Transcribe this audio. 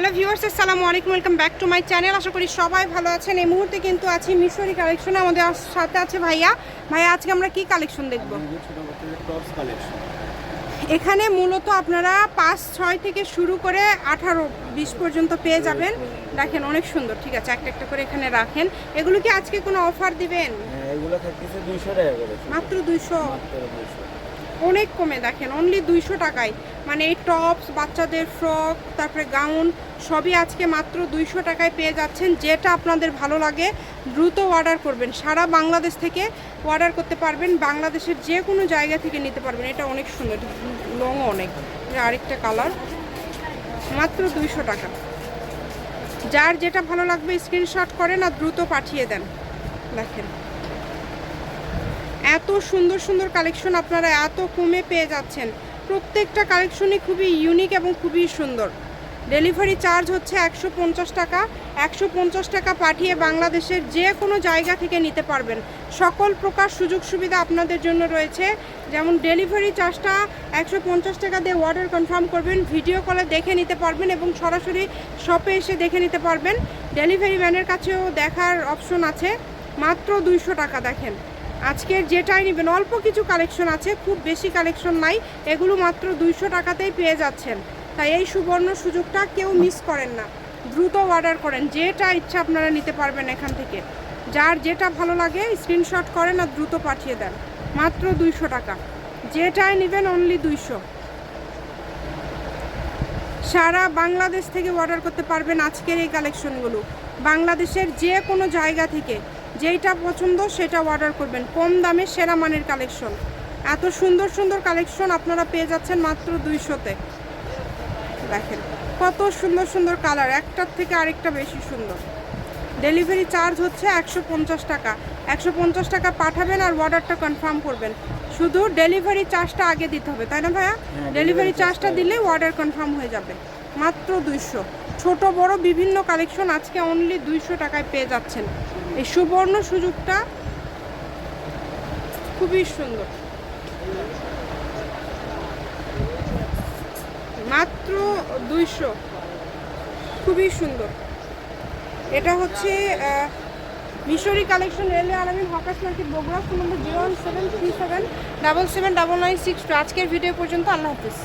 Hello viewers আসসালামু আলাইকুম welcome back to my channel. আশা করি সবাই ভালো আছেন। এই মুহূর্তে কিন্তু আছি মিশরি কালেকশনে। আমাদের সাথে আছে ভাইয়া। ভাইয়া আজকে আমরা কি কালেকশন দেখব? এখানে মূলত আপনারা পাঁচ ছয় থেকে শুরু করে আঠারো বিশ পর্যন্ত পেয়ে যাবেন। দেখেন অনেক সুন্দর। ঠিক আছে একটা একটা করে এখানে রাখেন। এগুলো কি আজকে কোনো অফার দিবেন? হ্যাঁ এগুলো থাকতেছে দুইশো টাকা করে। মাত্র দুইশো? মাত্র দুইশো। অনেক কমে দেখেন অনলি দুইশো টাকায়। মানে এই টপস বাচ্চাদের ফ্রক তারপরে গাউন সবই আজকে মাত্র দুইশো টাকায় পেয়ে যাচ্ছেন। যেটা আপনাদের ভালো লাগে, দ্রুত অর্ডার করবেন। সারা বাংলাদেশ থেকে অর্ডার করতে পারবেন, বাংলাদেশের যে কোনো জায়গা থেকে নিতে পারবেন। এটা অনেক সুন্দর লং অনেক। আরেকটা কালার মাত্র দুইশো টাকা। যার যেটা ভালো লাগবে স্ক্রিনশট করেন আর দ্রুত পাঠিয়ে দেন। দেখেন। এত সুন্দর সুন্দর কালেকশন আপনারা এত কমে পেয়ে যাচ্ছেন। প্রত্যেকটা কালেকশনই খুবই ইউনিক এবং খুবই সুন্দর। ডেলিভারি চার্জ হচ্ছে একশো পঞ্চাশ টাকা। একশো পঞ্চাশ টাকা পাঠিয়ে বাংলাদেশের যে কোনো জায়গা থেকে নিতে পারবেন। সকল প্রকার সুযোগ সুবিধা আপনাদের জন্য রয়েছে। যেমন ডেলিভারি চার্জটা একশো পঞ্চাশ টাকা দিয়ে অর্ডার কনফার্ম করবেন ভিডিও কলে দেখে নিতে পারবেন এবং সরাসরি শপে এসে দেখে নিতে পারবেন। ডেলিভারি ম্যানের কাছেও দেখার অপশন আছে। মাত্র দুইশো টাকা দেখেন। আজকের যেটাই নেবেন, অল্প কিছু কালেকশন আছে, খুব বেশি কালেকশন নাই, এগুলো মাত্র দুইশো টাকাতেই পেয়ে যাচ্ছেন। তাই এই সুবর্ণ সুযোগটা কেউ মিস করেন না। দ্রুত অর্ডার করেন, যেটা ইচ্ছা আপনারা নিতে পারবেন এখান থেকে। যার যেটা ভালো লাগে স্ক্রিনশট করেন আর দ্রুত পাঠিয়ে দেন। মাত্র দুইশো টাকা। যেটাই নেবেন অনলি দুইশো। সারা বাংলাদেশ থেকে অর্ডার করতে পারবেন আজকের এই কালেকশনগুলো। বাংলাদেশের যে কোনো জায়গা থেকে। যেইটা পছন্দ সেটা অর্ডার করবেন। কম দামে সেরা মানের কালেকশন এত সুন্দর সুন্দর কালেকশন আপনারা পেয়ে যাচ্ছেন মাত্র দুইশোতে। দেখেন কত সুন্দর সুন্দর কালার একটার থেকে আরেকটা বেশি সুন্দর। ডেলিভারি চার্জ হচ্ছে একশো পঞ্চাশ টাকা। একশো পঞ্চাশ টাকা পাঠাবেন আর অর্ডারটা কনফার্ম করবেন। শুধু ডেলিভারি চার্জটা আগে দিতে হবে তাই না ভাইয়া? ডেলিভারি চার্জটা দিলে অর্ডার কনফার্ম হয়ে যাবে। মাত্র দুইশো। ছোট বড় বিভিন্ন কালেকশন আজকে অনলি দুইশো টাকায় পেয়ে যাচ্ছেন। এই সুবর্ণ সুযোগটা খুবই সুন্দর। মাত্র দুইশো। খুবই সুন্দর। এটা হচ্ছে Mishri collection railway Alamin hawkers market, Bogura phone number zero one seven three seven double seven double nine six two. আজকের ভিডিও পর্যন্ত আল্লাহ হাফিজ।